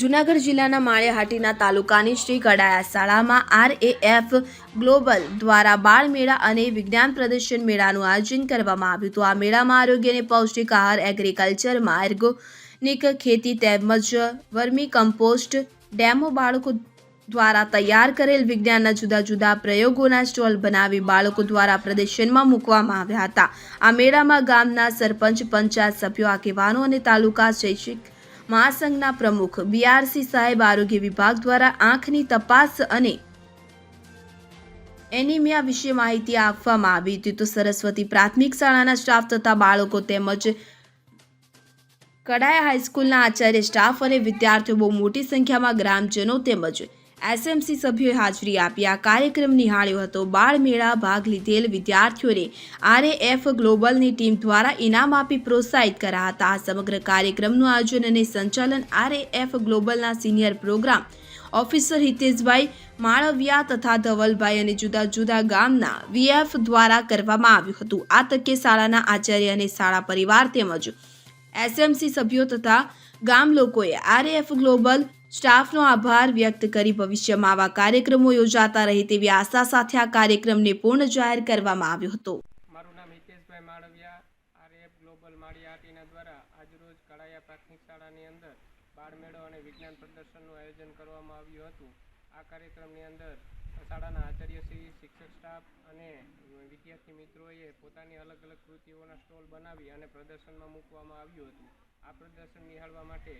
જૂનાગઢ જિલ્લાના માળિયાહાટીના તાલુકાની શ્રી કડાયા શાળામાં આરએએફ ગ્લોબલ દ્વારા બાળ મેળા અને વિજ્ઞાન પ્રદર્શન મેળાનું આયોજન કરવામાં આવ્યું હતું. આ મેળામાં આરોગ્ય અને પૌષ્ટિક આહાર એગ્રીકલ્ચરમાં એર્ગોનિક ખેતી તેમજ વર્મી કમ્પોસ્ટ ડેમો બાળકો દ્વારા તૈયાર કરેલ વિજ્ઞાનના જુદા જુદા પ્રયોગોના સ્ટોલ બનાવી બાળકો દ્વારા પ્રદર્શનમાં મૂકવામાં આવ્યા હતા. આ મેળામાં ગામના સરપંચ, પંચાયત સભ્યો, આગેવાનો અને તાલુકા શૈક્ષિક મહાસંઘના પ્રમુખ બીઆરસી સાહેબ આરોગ્ય વિભાગ દ્વારા આંખની તપાસ અને એનિમિયા વિશે માહિતી આપવામાં આવી હતી. તો સરસ્વતી પ્રાથમિક શાળાના સ્ટાફ તથા બાળકો તેમજ કડાયા હાઈસ્કૂલના આચાર્ય સ્ટાફ અને વિદ્યાર્થીઓ બહુ મોટી સંખ્યામાં ગ્રામજનો તેમજ એસએમસી સભ્યોએ હાજરી આપી. આ કાર્યક્રમ નિહાળ્યો હતો. બાળ મેળા ભાગ લીધેલ વિદ્યાર્થીઓને આરએએફ ગ્લોબલની ટીમ દ્વારા ઇનામ આપી પ્રોત્સાહિત કર્યા હતા આ સમગ્ર કાર્યક્રમનું આયોજન અને સંચાલન RAF ગ્લોબલના senior programme officer Hiteshbhai Malviya તથા ધવલભાઈ અને જુદા જુદા ગામના વીએફ દ્વારા કરવામાં આવ્યું હતું. આ તકે શાળાના આચાર્ય અને શાળા પરિવાર તેમજ એસએમસી સભ્યો તથા ગામ લોકોએ આરએએફ ગ્લોબલ સ્ટાફનો આભાર વ્યક્ત કરી ભવિષ્યમાં આવા કાર્યક્રમો યોજાતા રહે તેવી આશા સાથે આ કાર્યક્રમને પૂર્ણ જાહેર કરવામાં આવ્યો હતો. મારું નામ હિતેશભાઈ માળવિયા, આરએફ ગ્લોબલ માળિયાહાટીના દ્વારા આજરોજ કળાયા પ્રાથમિક શાળાની અંદર બાળમેળો અને વિજ્ઞાન પ્રદર્શનનું આયોજન કરવામાં આવ્યું હતું. આ કાર્યક્રમની અંદર શાળાના આચાર્યશ્રી શિક્ષક સ્ટાફ અને વિદ્યાર્થી મિત્રોએ પોતાની અલગ અલગ કૃતિઓના સ્ટોલ બનાવી અને પ્રદર્શનમાં મૂકવામાં આવ્યું હતું. આ પ્રદર્શન નિહાળવા માટે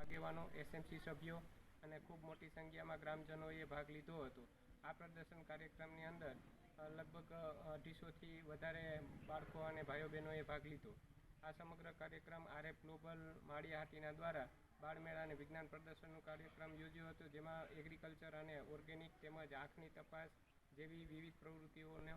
આગેવાનો એસએમસી સભ્યો અને ખૂબ મોટી સંખ્યામાં ગ્રામજનોએ ભાગ લીધો હતો. આ પ્રદર્શન કાર્યક્રમની અંદર લગભગ અઢીસોથી વધારે બાળકો અને ભાઈઓ બહેનોએ ભાગ લીધો. આ સમગ્ર કાર્યક્રમ આરએફ ગ્લોબલ માળિયાહાટીના દ્વારા બાળમેળા અને વિજ્ઞાન પ્રદર્શનનો કાર્યક્રમ યોજ્યો હતો, જેમાં એગ્રીકલ્ચર અને ઓર્ગેનિક તેમજ આંખની તપાસ જેવી વિવિધ પ્રવૃત્તિઓનો